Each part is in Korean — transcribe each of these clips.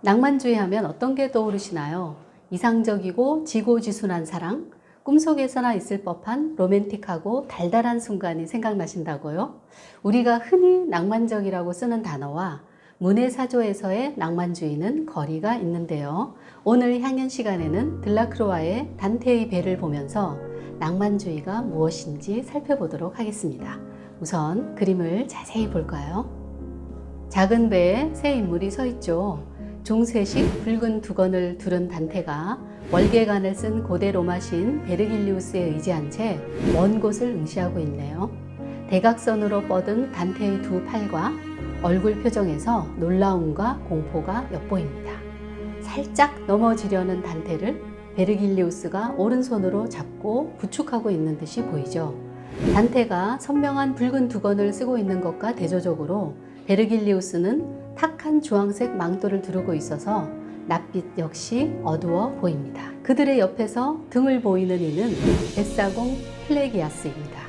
낭만주의 하면 어떤 게 떠오르시나요? 이상적이고 지고지순한 사랑, 꿈속에서나 있을 법한 로맨틱하고 달달한 순간이 생각나신다고요? 우리가 흔히 낭만적이라고 쓰는 단어와 문해사조에서의 낭만주의는 거리가 있는데요. 오늘 향연 시간에는 들라크로아의 단테의 배를 보면서 낭만주의가 무엇인지 살펴보도록 하겠습니다. 우선 그림을 자세히 볼까요? 작은 배에 새 인물이 서 있죠. 종쇄식 붉은 두건을 두른 단테가 월계관을 쓴 고대 로마신 베르길리우스에 의지한 채 먼 곳을 응시하고 있네요. 대각선으로 뻗은 단테의 두 팔과 얼굴 표정에서 놀라움과 공포가 엿보입니다. 살짝 넘어지려는 단테를 베르길리우스가 오른손으로 잡고 부축하고 있는 듯이 보이죠. 단테가 선명한 붉은 두건을 쓰고 있는 것과 대조적으로 베르길리우스는 탁한 주황색 망토를 두르고 있어서 낯빛 역시 어두워 보입니다. 그들의 옆에서 등을 보이는 이는 벳사공 플레기아스입니다.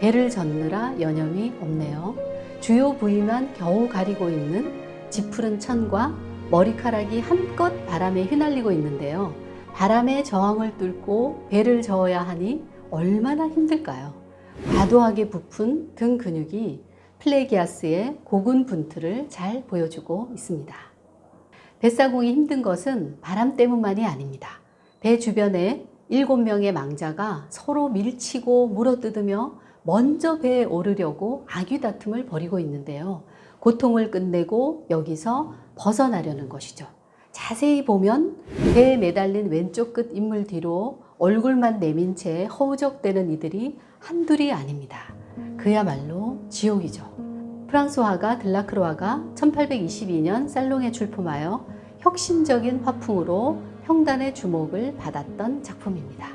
배를 젓느라 여념이 없네요. 주요 부위만 겨우 가리고 있는 지푸른 천과 머리카락이 한껏 바람에 휘날리고 있는데요. 바람의 저항을 뚫고 배를 저어야 하니 얼마나 힘들까요? 과도하게 부푼 등 근육이 플레기아스의 고군 분투를 잘 보여주고 있습니다. 뱃사공이 힘든 것은 바람 때문만이 아닙니다. 배 주변에 일곱 명의 망자가 서로 밀치고 물어뜯으며 먼저 배에 오르려고 악유 다툼을 벌이고 있는데요. 고통을 끝내고 여기서 벗어나려는 것이죠. 자세히 보면 배에 매달린 왼쪽 끝 인물 뒤로 얼굴만 내민 채 허우적대는 이들이 한둘이 아닙니다. 그야말로 지옥이죠. 프랑스화가 들라크로아가 1822년 살롱에 출품하여 혁신적인 화풍으로 평단의 주목을 받았던 작품입니다.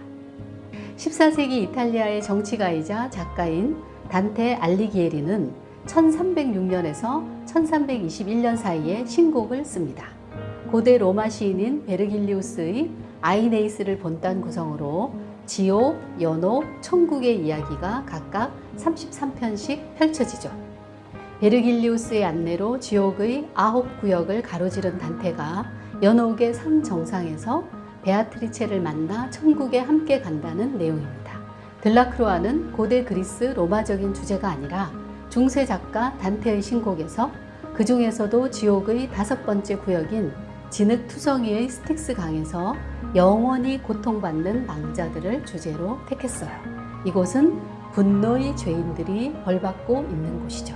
14세기 이탈리아의 정치가이자 작가인 단테 알리기에리는 1306년에서 1321년 사이에 신곡을 씁니다. 고대 로마 시인인 베르길리우스의 아이네이스를 본딴 구성으로 지옥, 연옥, 천국의 이야기가 각각 33편씩 펼쳐지죠. 베르길리우스의 안내로 지옥의 아홉 구역을 가로지른 단테가 연옥의 산 정상에서 베아트리체를 만나 천국에 함께 간다는 내용입니다. 들라크로아는 고대 그리스 로마적인 주제가 아니라 중세 작가 단테의 신곡에서 그 중에서도 지옥의 다섯 번째 구역인 진흙 투성이의 스틱스 강에서 영원히 고통받는 망자들을 주제로 택했어요. 이곳은 분노의 죄인들이 벌받고 있는 곳이죠.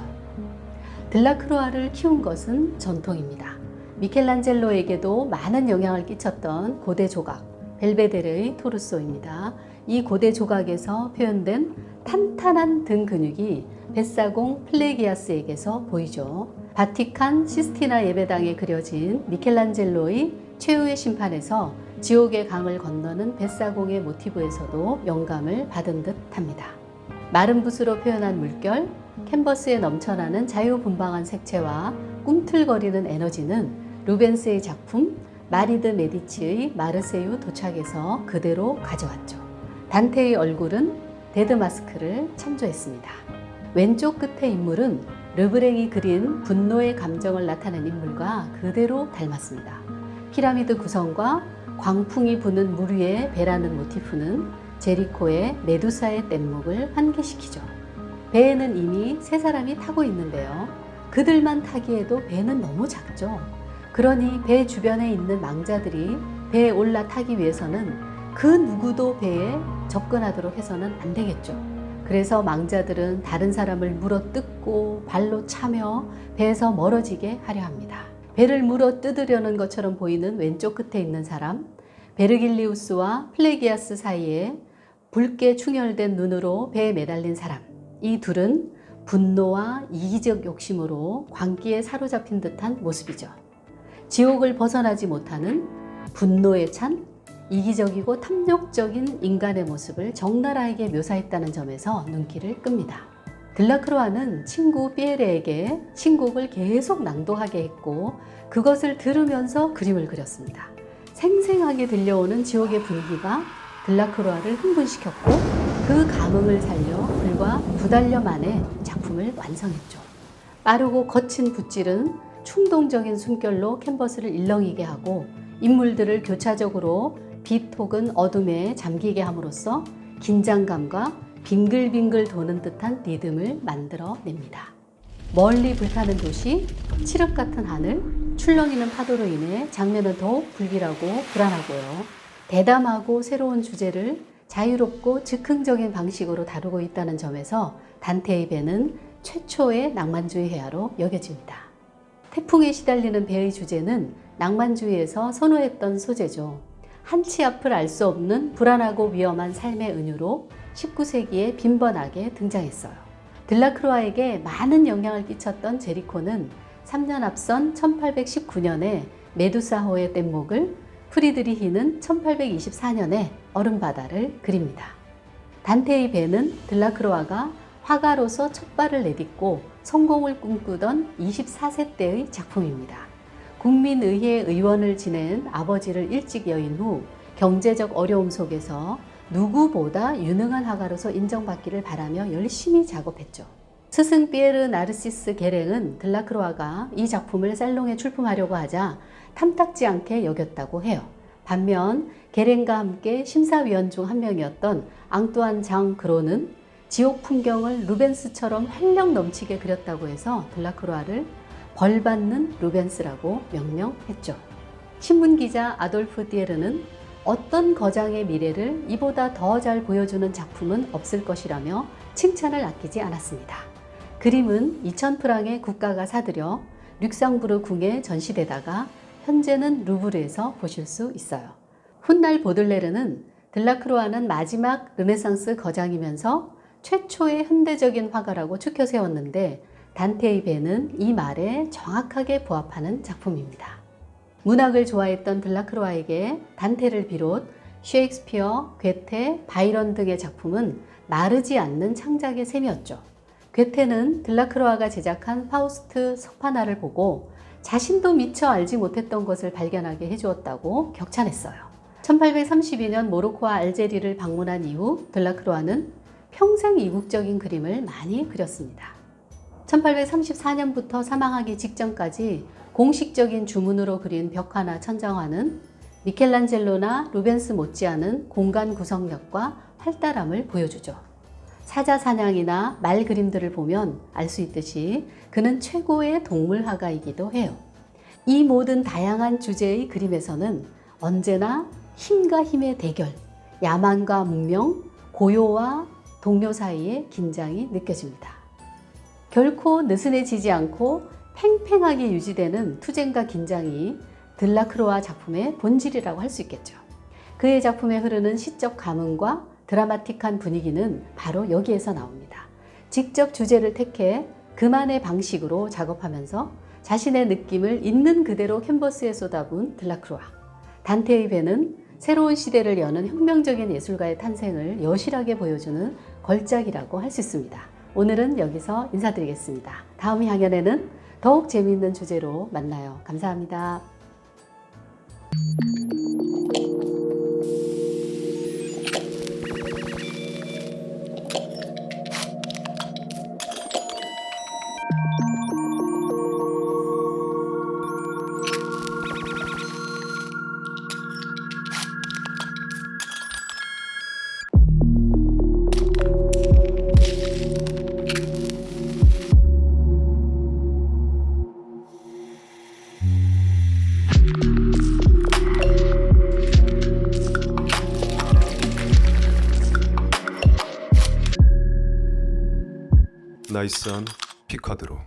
들라크로아를 키운 것은 전통입니다. 미켈란젤로에게도 많은 영향을 끼쳤던 고대 조각, 벨베데르의 토르소입니다. 이 고대 조각에서 표현된 탄탄한 등 근육이 벳사공 플레기아스에게서 보이죠. 바티칸 시스티나 예배당에 그려진 미켈란젤로의 최후의 심판에서 지옥의 강을 건너는 벳사공의 모티브에서도 영감을 받은 듯 합니다. 마른 붓으로 표현한 물결, 캔버스에 넘쳐나는 자유분방한 색채와 꿈틀거리는 에너지는 루벤스의 작품 마리드 메디치의 마르세유 도착에서 그대로 가져왔죠. 단테의 얼굴은 데드 마스크를 참조했습니다. 왼쪽 끝의 인물은 르브랭이 그린 분노의 감정을 나타낸 인물과 그대로 닮았습니다. 피라미드 구성과 광풍이 부는 물 위에 배라는 모티프는 제리코의 메두사의 뗏목을 환기시키죠. 배에는 이미 세 사람이 타고 있는데요. 그들만 타기에도 배는 너무 작죠. 그러니 배 주변에 있는 망자들이 배에 올라타기 위해서는 그 누구도 배에 접근하도록 해서는 안 되겠죠. 그래서 망자들은 다른 사람을 물어 뜯고 발로 차며 배에서 멀어지게 하려 합니다. 배를 물어 뜯으려는 것처럼 보이는 왼쪽 끝에 있는 사람, 베르길리우스와 플레기아스 사이에 붉게 충혈된 눈으로 배에 매달린 사람. 이 둘은 분노와 이기적 욕심으로 광기에 사로잡힌 듯한 모습이죠. 지옥을 벗어나지 못하는 분노에 찬 이기적이고 탐욕적인 인간의 모습을 적나라하게 묘사했다는 점에서 눈길을 끕니다. 들라크로아는 친구 피에레에게 신곡을 계속 낭독하게 했고 그것을 들으면서 그림을 그렸습니다. 생생하게 들려오는 지옥의 분위기가 들라크로아를 흥분시켰고 그 감흥을 살려 불과 두 달여 만에 작품을 완성했죠. 빠르고 거친 붓질은 충동적인 숨결로 캔버스를 일렁이게 하고 인물들을 교차적으로 빛 혹은 어둠에 잠기게 함으로써 긴장감과 빙글빙글 도는 듯한 리듬을 만들어냅니다. 멀리 불타는 도시, 칠흑 같은 하늘, 출렁이는 파도로 인해 장면은 더욱 불길하고 불안하고요. 대담하고 새로운 주제를 자유롭고 즉흥적인 방식으로 다루고 있다는 점에서 단테의 배는 최초의 낭만주의 회화로 여겨집니다. 태풍에 시달리는 배의 주제는 낭만주의에서 선호했던 소재죠. 한치 앞을 알 수 없는 불안하고 위험한 삶의 은유로 19세기에 빈번하게 등장했어요. 들라크로아에게 많은 영향을 끼쳤던 제리코는 3년 앞선 1819년에 메두사호의 뗏목을 프리드리히는 1824년에 얼음바다를 그립니다. 단테의 배는 들라크로아가 화가로서 첫 발을 내딛고 성공을 꿈꾸던 24세 때의 작품입니다. 국민의회 의원을 지낸 아버지를 일찍 여인 후 경제적 어려움 속에서 누구보다 유능한 화가로서 인정받기를 바라며 열심히 작업했죠. 스승 피에르 나르시스 게랭은 들라크로아가 이 작품을 살롱에 출품하려고 하자 탐탁지 않게 여겼다고 해요. 반면 게랭과 함께 심사위원 중 한 명이었던 앙뚜안 장 그로는 지옥 풍경을 루벤스처럼 활력 넘치게 그렸다고 해서 들라크로아를 벌받는 루벤스라고 명명했죠. 신문기자 아돌프 디에르는 어떤 거장의 미래를 이보다 더 잘 보여주는 작품은 없을 것이라며 칭찬을 아끼지 않았습니다. 그림은 2000프랑의 국가가 사들여 룩상부르 궁에 전시되다가 현재는 루브르에서 보실 수 있어요. 훗날 보들레르는 들라크로아는 마지막 르네상스 거장이면서 최초의 현대적인 화가라고 추켜 세웠는데 단테의 배는 이 말에 정확하게 부합하는 작품입니다. 문학을 좋아했던 들라크로아에게 단테를 비롯 셰익스피어, 괴테, 바이런 등의 작품은 마르지 않는 창작의 셈이었죠. 괴테는 들라크로아가 제작한 파우스트 석파나를 보고 자신도 미처 알지 못했던 것을 발견하게 해주었다고 격찬했어요. 1832년 모로코와 알제리를 방문한 이후 들라크로아는 평생 이국적인 그림을 많이 그렸습니다. 1834년부터 사망하기 직전까지 공식적인 주문으로 그린 벽화나 천장화는 미켈란젤로나 루벤스 못지않은 공간 구성력과 활달함을 보여주죠. 사자 사냥이나 말 그림들을 보면 알 수 있듯이 그는 최고의 동물화가이기도 해요. 이 모든 다양한 주제의 그림에서는 언제나 힘과 힘의 대결, 야만과 문명, 고요와 동료 사이의 긴장이 느껴집니다. 결코 느슨해지지 않고 팽팽하게 유지되는 투쟁과 긴장이 들라크로아 작품의 본질이라고 할 수 있겠죠. 그의 작품에 흐르는 시적 감흥과 드라마틱한 분위기는 바로 여기에서 나옵니다. 직접 주제를 택해 그만의 방식으로 작업하면서 자신의 느낌을 있는 그대로 캔버스에 쏟아부은 들라크로아. 단테의 배는 새로운 시대를 여는 혁명적인 예술가의 탄생을 여실하게 보여주는 걸작이라고 할 수 있습니다. 오늘은 여기서 인사드리겠습니다. 다음 향연에는 더욱 재미있는 주제로 만나요. 감사합니다. 나이스한 피카드로